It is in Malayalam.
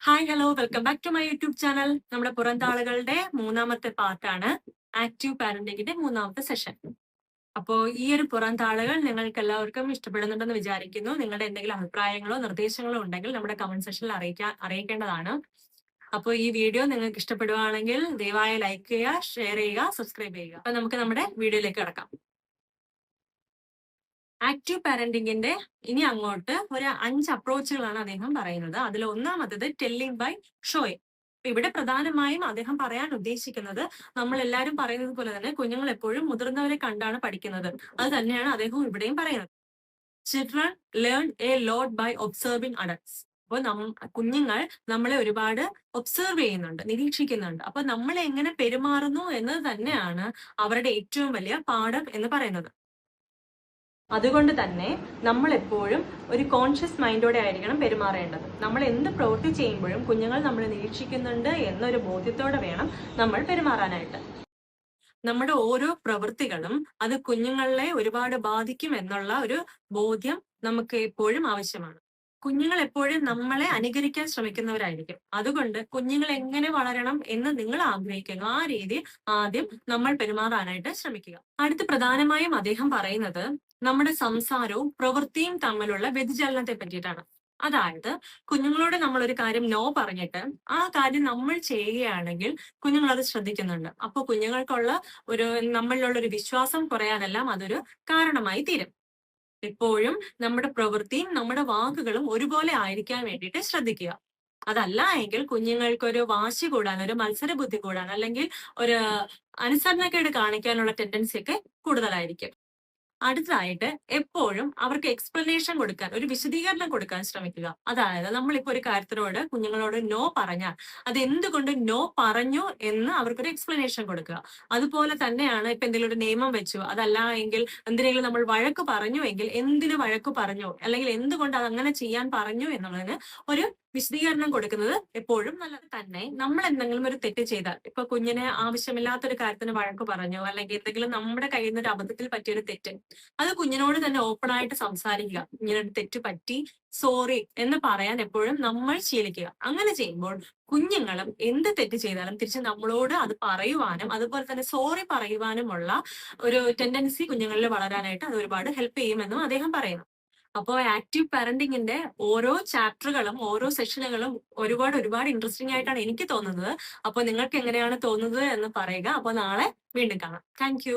Hi hello welcome back to my YouTube channel നമ്മുടെ പുറന്താളുകളുടെ മൂന്നാമത്തെ പാർട്ടാണ് ആക്റ്റീവ് പാരന്റിങ്ങിന്റെ മൂന്നാമത്തെ സെഷൻ അപ്പോ ഈ ഒരു പുറന്താളുകൾ നിങ്ങൾക്ക് എല്ലാവർക്കും ഇഷ്ടപ്പെടുന്നുണ്ടെന്ന് വിചാരിക്കുന്നു. നിങ്ങളുടെ എന്തെങ്കിലും അഭിപ്രായങ്ങളോ നിർദ്ദേശങ്ങളോ ഉണ്ടെങ്കിൽ നമ്മുടെ കമന്റ് സെഷനിൽ അറിയിക്കാൻ അറിയിക്കേണ്ടതാണ്. അപ്പോൾ ഈ വീഡിയോ നിങ്ങൾക്ക് ഇഷ്ടപ്പെടുവാണെങ്കിൽ ദയവായി ലൈക്ക് ചെയ്യുക ഷെയർ ചെയ്യുക സബ്സ്ക്രൈബ് ചെയ്യുക. അപ്പൊ നമുക്ക് നമ്മുടെ വീഡിയോയിലേക്ക് കിടക്കാം. ആക്റ്റീവ് പാരന്റിങ്ങിന്റെ ഇനി അങ്ങോട്ട് ഒരു അഞ്ച് അപ്രോച്ചുകളാണ് അദ്ദേഹം പറയുന്നത്. അതിൽ ഒന്നാമത്തത് ടെല്ലിംഗ് ബൈ ഷോയിങ് ഇവിടെ പ്രധാനമായും അദ്ദേഹം പറയാൻ ഉദ്ദേശിക്കുന്നത് നമ്മൾ എല്ലാവരും പറയുന്നത് പോലെ തന്നെ കുഞ്ഞുങ്ങൾ എപ്പോഴും മുതിർന്നവരെ കണ്ടാണ് പഠിക്കുന്നത്. അത് തന്നെയാണ് അദ്ദേഹം ഇവിടെയും പറയുന്നത്. Children learn a lot by observing adults അപ്പോൾ നം കുഞ്ഞുങ്ങൾ നമ്മളെ ഒരുപാട് ഒബ്സർവ് ചെയ്യുന്നുണ്ട് നിരീക്ഷിക്കുന്നുണ്ട്. അപ്പൊ നമ്മൾ എങ്ങനെ പെരുമാറുന്നു എന്നത് തന്നെയാണ് അവരുടെ ഏറ്റവും വലിയ പാഠം എന്ന് പറയുന്നത്. അതുകൊണ്ട് തന്നെ നമ്മൾ എപ്പോഴും ഒരു കോൺഷ്യസ് മൈൻഡോടെ ആയിരിക്കണം പെരുമാറേണ്ടത്. നമ്മൾ എന്ത് പ്രവൃത്തി ചെയ്യുമ്പോഴും കുഞ്ഞുങ്ങൾ നമ്മൾ നിരീക്ഷിക്കുന്നുണ്ട് എന്നൊരു ബോധ്യത്തോടെ വേണം നമ്മൾ പെരുമാറാനായിട്ട്. നമ്മുടെ ഓരോ പ്രവൃത്തികളും അത് കുഞ്ഞുങ്ങളെ ഒരുപാട് ബാധിക്കും എന്നുള്ള ഒരു ബോധ്യം നമുക്ക് എപ്പോഴും ആവശ്യമാണ്. കുഞ്ഞുങ്ങൾ എപ്പോഴും നമ്മളെ അനുകരിക്കാൻ ശ്രമിക്കുന്നവരായിരിക്കും. അതുകൊണ്ട് കുഞ്ഞുങ്ങൾ എങ്ങനെ വളരണം എന്ന് നിങ്ങൾ ആഗ്രഹിക്കുന്നു ആ രീതി ആദ്യം നമ്മൾ പെരുമാറാനായിട്ട് ശ്രമിക്കുക. അടുത്ത് പ്രധാനമായും അദ്ദേഹം പറയുന്നത് നമ്മുടെ സംസാരവും പ്രവൃത്തിയും തമ്മിലുള്ള വ്യതിചലനത്തെ പറ്റിയിട്ടാണ്. അതായത് കുഞ്ഞുങ്ങളോട് നമ്മൾ ഒരു കാര്യം നോ പറഞ്ഞിട്ട് ആ കാര്യം നമ്മൾ ചെയ്യുകയാണെങ്കിൽ കുഞ്ഞുങ്ങൾ അത് ശ്രദ്ധിക്കുന്നുണ്ട്. അപ്പോൾ കുഞ്ഞുങ്ങൾക്കുള്ള ഒരു നമ്മളിലുള്ള ഒരു വിശ്വാസം കുറയാനെല്ലാം അതൊരു കാരണമായി തീരും. എപ്പോഴും നമ്മുടെ പ്രവൃത്തിയും നമ്മുടെ വാക്കുകളും ഒരുപോലെ ആയിരിക്കാൻ വേണ്ടിയിട്ട് ശ്രദ്ധിക്കുക. അതല്ല എങ്കിൽ കുഞ്ഞുങ്ങൾക്കൊരു വാശി കൂടാൻ ഒരു മത്സര ബുദ്ധി കൂടാൻ അല്ലെങ്കിൽ ഒരു അനുസരണക്കേട് കാണിക്കാനുള്ള ടെൻഡൻസി ഒക്കെ കൂടുതലായിരിക്കും. അടുത്തതായിട്ട് എപ്പോഴും അവർക്ക് എക്സ്പ്ലനേഷൻ കൊടുക്കാൻ ഒരു വിശദീകരണം കൊടുക്കാൻ ശ്രമിക്കുക. അതായത് നമ്മളിപ്പോ ഒരു കാര്യത്തിനോട് കുഞ്ഞുങ്ങളോട് നോ പറഞ്ഞാൽ അത് എന്തുകൊണ്ട് നോ പറഞ്ഞു എന്ന് അവർക്കൊരു എക്സ്പ്ലനേഷൻ കൊടുക്കുക. അതുപോലെ തന്നെയാണ് ഇപ്പൊ എന്തെങ്കിലും ഒരു നിയമം വെച്ചു അതല്ല എങ്കിൽ എന്തിനെങ്കിലും നമ്മൾ വഴക്ക് പറഞ്ഞു എങ്കിൽ എന്തിനു വഴക്ക് പറഞ്ഞു? അല്ലെങ്കിൽ എന്തുകൊണ്ട് അത് അങ്ങനെ ചെയ്യാൻ പറഞ്ഞു എന്നുള്ളതിന് ഒരു വിശദീകരണം കൊടുക്കുന്നത് എപ്പോഴും നല്ലത് തന്നെ. നമ്മൾ എന്തെങ്കിലും ഒരു തെറ്റ് ചെയ്താൽ ഇപ്പൊ കുഞ്ഞിനെ ആവശ്യമില്ലാത്തൊരു കാര്യത്തിന് വഴക്ക് പറഞ്ഞു അല്ലെങ്കിൽ എന്തെങ്കിലും നമ്മുടെ കയ്യിൽ നിന്ന് ഒരു അബദ്ധത്തിൽ പറ്റിയൊരു തെറ്റ് അത് കുഞ്ഞിനോട് തന്നെ ഓപ്പൺ ആയിട്ട് സംസാരിക്കുക. ഇങ്ങനെ ഒരു തെറ്റ് പറ്റി സോറി എന്ന് പറയാൻ എപ്പോഴും നമ്മൾ ശീലിക്കുക. അങ്ങനെ ചെയ്യുമ്പോൾ കുഞ്ഞുങ്ങളും എന്ത് തെറ്റ് ചെയ്താലും തിരിച്ച് നമ്മളോട് അത് പറയുവാനും അതുപോലെ തന്നെ സോറി പറയുവാനുമുള്ള ഒരു ടെൻഡൻസി കുഞ്ഞുങ്ങളിൽ വളരാനായിട്ട് അത് ഒരുപാട് ഹെൽപ്പ് ചെയ്യുമെന്നും അദ്ദേഹം പറയുന്നു. അപ്പോൾ ആക്റ്റീവ് പാരന്റിങ്ങിന്റെ ഓരോ ചാപ്റ്ററുകളും ഓരോ സെഷനുകളും ഒരുപാട് ഒരുപാട് ഇൻട്രസ്റ്റിംഗ് ആയിട്ടാണ് എനിക്ക് തോന്നുന്നത്. അപ്പോൾ നിങ്ങൾക്ക് എങ്ങനെയാണ് തോന്നുന്നത് എന്ന് പറയുക. അപ്പോൾ നാളെ വീണ്ടും കാണാം. താങ്ക്